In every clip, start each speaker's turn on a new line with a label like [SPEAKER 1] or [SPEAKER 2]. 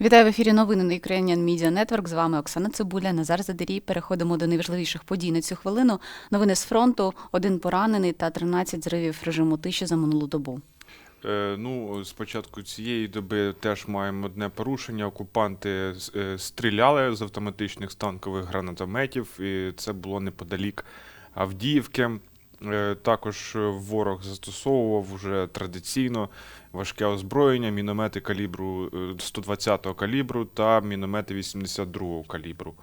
[SPEAKER 1] Вітаю в ефірі новини на Ukrainian Media Network. З вами Оксана Цибуля, Назар Задарій. Переходимо до найважливіших подій на цю хвилину. Новини з фронту, один поранений та 13 зривів режиму тиші за минулу добу.
[SPEAKER 2] Е, Ну, з початку цієї доби теж маємо одне порушення. Окупанти е, стріляли з автоматичних станкових гранатометів, і це було неподалік Авдіївки. Е, Також ворог застосовував вже традиційно важке озброєння, міномети калібру е, 120-го калібру та міномети 82-го калібру.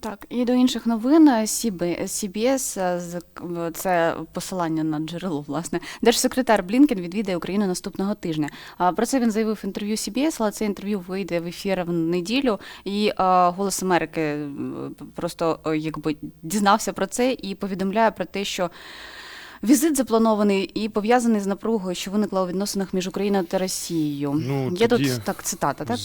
[SPEAKER 1] Так, і до інших новин CB CBS, е, в- це посилання на джерело, власне. Держсекретар Блінкен відвідає Україну наступного тижня. А, Про це він заявив в інтерв'ю CBS, але це інтерв'ю вийде в ефір в неділю. І а, Голос Америки просто е, якби дізнався про це і повідомляє про те, що. Візит запланований і пов'язаний з напругою, що виникла у відносинах між Україною та Росією.
[SPEAKER 2] Ну,
[SPEAKER 1] Є
[SPEAKER 2] тоді
[SPEAKER 1] тут так цитата, так?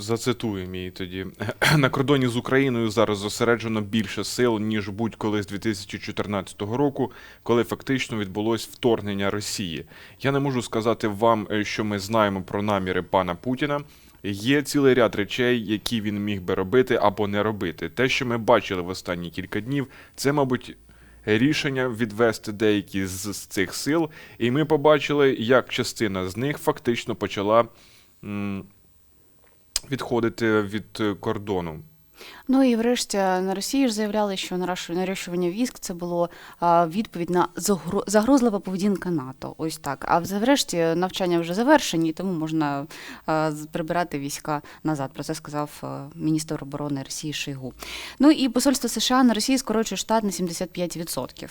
[SPEAKER 2] Зацитуємо її тоді. На кордоні з Україною зараз зосереджено більше сил, ніж будь-коли з 2014 року, коли фактично відбулось вторгнення Росії. Я не можу сказати вам, е, що ми знаємо про наміри пана Путіна. Є цілий ряд речей, які він міг би робити або не робити. Те, що ми бачили в останні кілька днів, це, мабуть, рішення відвести деякі з, цих сил, і ми побачили, як частина з них фактично почала відходити від е, кордону.
[SPEAKER 1] Ну і врешті на Росії ж заявляли, що нарощу- нарощування військ це було відповідь на загро- загрозлива поведінка НАТО. Ось так. А врешті навчання вже завершені, тому можна прибирати війська назад. Про це сказав міністр оборони Росії Шойгу. Ну і посольство США на Росії скорочує штат на 75%.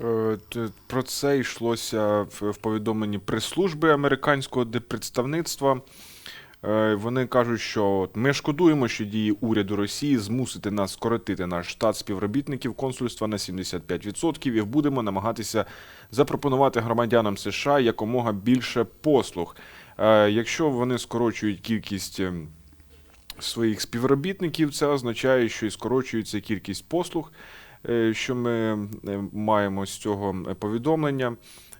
[SPEAKER 2] Е, Про це йшлося в повідомленні прес-служби американського депредставництва. Е, Вони кажуть, що ми шкодуємо, що дії уряду Росії змусити нас скоротити наш штат співробітників консульства на 75% і будемо намагатися запропонувати громадянам США якомога більше послуг. Е, Якщо вони скорочують кількість ем, своїх співробітників, це означає, що і скорочується кількість послуг, е, що ми е, маємо з цього повідомлення.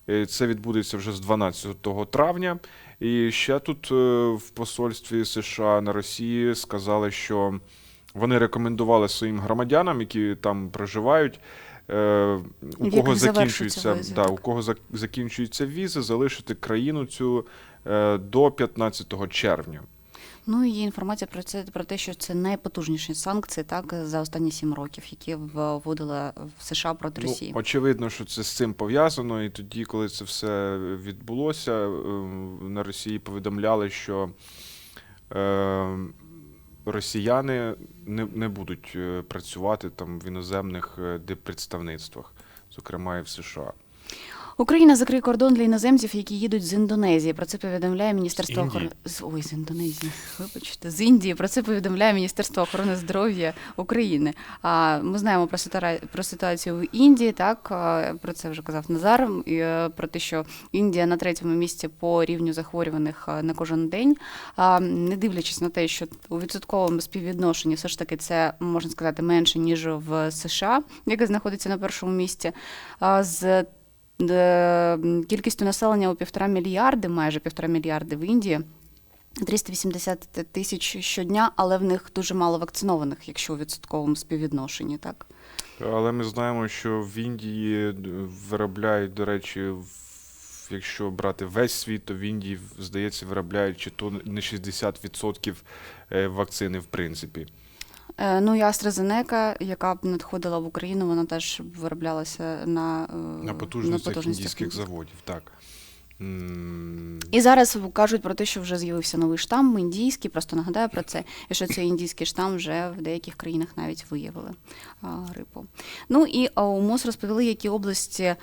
[SPEAKER 2] Е, Це відбудеться вже з 12 травня. І ще тут е, в посольстві США на Росії сказали, що вони рекомендували своїм громадянам, які там проживають. е, У кого закінчується, да, у кого зак- закінчуються візи, залишити країну цю до 15 червня.
[SPEAKER 1] Ну і є інформація про це про те, що це найпотужніші санкції так за останні сім років, які вводила в США проти Росії.
[SPEAKER 2] Ну, очевидно, що це з цим пов'язано. І тоді, коли це все відбулося, е, на Росії повідомляли, що е, росіяни не, не будуть е, працювати там в іноземних диппредставництвах, зокрема і в США.
[SPEAKER 1] Україна закриє кордон для іноземців, які їдуть з Індонезії. Про це повідомляє Міністерство охорони з ой, з Індонезії. Вибачте, з Індії. Про це повідомляє Міністерство охорони здоров'я України. А ми знаємо про про ситуацію в Індії. Так про це вже казав Назар. і, е, Про те, що Індія на третьому місці по рівню захворюваних е, на кожен день. А, Не дивлячись на те, що у відсотковому співвідношенні все ж таки це можна сказати менше ніж в США, яке знаходиться на першому місці. А, З кількістю населення у півтора мільярди, майже півтора мільярди в Індії. 380 тисяч щодня, але в них дуже мало вакцинованих, якщо у відсотковому співвідношенні, так?
[SPEAKER 2] Але ми знаємо, що в Індії виробляють, до речі, якщо брати весь світ, то в Індії, здається, виробляють чи то не 60% е, вакцини, в принципі.
[SPEAKER 1] Е, Ну і AstraZeneca, яка б надходила в Україну, вона теж вироблялася на, е,
[SPEAKER 2] На потужностях індійських заводів, так.
[SPEAKER 1] І зараз кажуть про те, що вже з'явився новий штам індійський. Просто нагадаю про це, і що цей індійський штам вже в деяких країнах навіть виявили а, грипу. Ну і у МОЗ розповіли, які області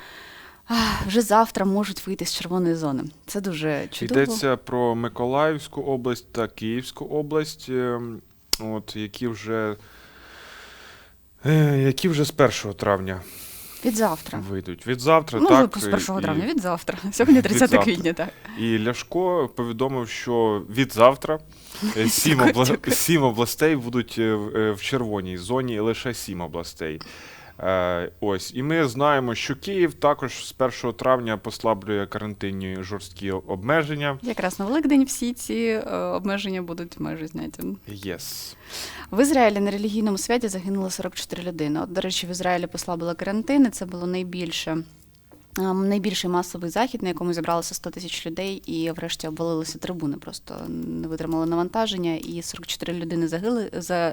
[SPEAKER 1] вже завтра можуть вийти з червоної зони. Це дуже чудово.
[SPEAKER 2] Йдеться про Миколаївську область та Київську область, ем, от, які вже. е, Які вже з 1 травня
[SPEAKER 1] Від завтра.
[SPEAKER 2] вийдуть. Від завтра,
[SPEAKER 1] Ну,
[SPEAKER 2] так.
[SPEAKER 1] з 1
[SPEAKER 2] і-
[SPEAKER 1] травня, від завтра. Сьогодні
[SPEAKER 2] Від
[SPEAKER 1] 30
[SPEAKER 2] завтра.
[SPEAKER 1] квітня, так.
[SPEAKER 2] І Ляшко повідомив, що від завтра е, сім, обла... Сім областей будуть е, в червоній зоні, лише сім областей. Е, ось, і ми знаємо, що Київ також з 1 травня послаблює карантинні жорсткі обмеження.
[SPEAKER 1] Якраз на Великдень всі ці е, обмеження будуть майже зняті.
[SPEAKER 2] Yes.
[SPEAKER 1] В Ізраїлі на релігійному святі загинуло 44 людини. От, до речі, в Ізраїлі послабили карантини. Це було найбільше. Ем, Найбільший масовий захід, на якому зібралося 100 тисяч людей, і врешті обвалилися трибуни, просто не витримали навантаження, і 44 людини загили,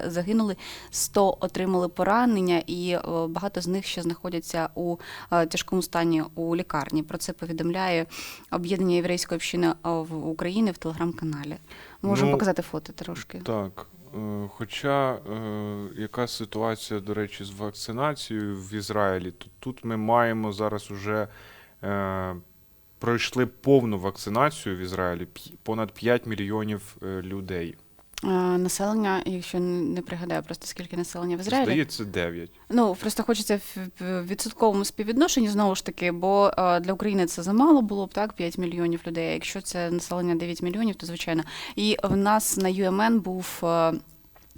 [SPEAKER 1] загинули, 100 отримали поранення, і е, багато з них ще знаходяться у е, тяжкому стані у лікарні. Про це повідомляє об'єднання єврейської общини е, в Україні в телеграм-каналі. Можемо
[SPEAKER 2] Ну,
[SPEAKER 1] показати фото трошки.
[SPEAKER 2] Так. Е, Хоча е, яка ситуація, до речі, з вакцинацією в Ізраїлі, то тут ми маємо зараз уже е, пройшли повну вакцинацію в Ізраїлі понад 5 мільйонів людей.
[SPEAKER 1] Е, Населення, якщо не пригадаю просто скільки населення в Ізраїлі.
[SPEAKER 2] Здається, 9.
[SPEAKER 1] Ну просто хочеться в відсотковому співвідношенні знову ж таки, бо е, для України це замало було б так 5 мільйонів людей. А якщо це населення 9 мільйонів, то звичайно. І в нас на UMN був. е,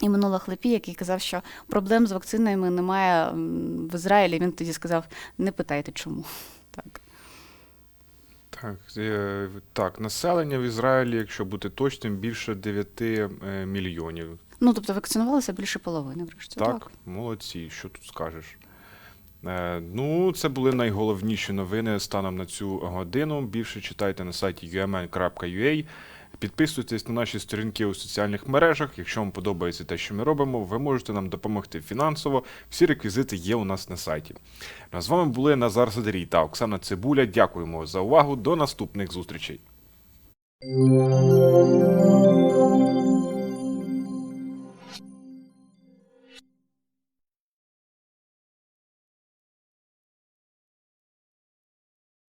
[SPEAKER 1] Іманула Хлепі, який казав, що проблем з вакцинами немає в Ізраїлі. Він тоді сказав: не питайте чому. Так.
[SPEAKER 2] Так, е, населення в Ізраїлі, якщо бути точним, більше 9 е, мільйонів.
[SPEAKER 1] Ну тобто вакцинувалися більше половини, врешті.
[SPEAKER 2] Так, молодці, що тут скажеш. Е, ну, це були найголовніші новини станом на цю годину. Більше читайте на сайті umn.ua. Підписуйтесь на наші сторінки у соціальних мережах. Якщо вам подобається те, що ми робимо, ви можете нам допомогти фінансово. Всі реквізити є у нас на сайті. А з вами були Назар Садерій та Оксана Цибуля. Дякуємо за увагу. До наступних зустрічей.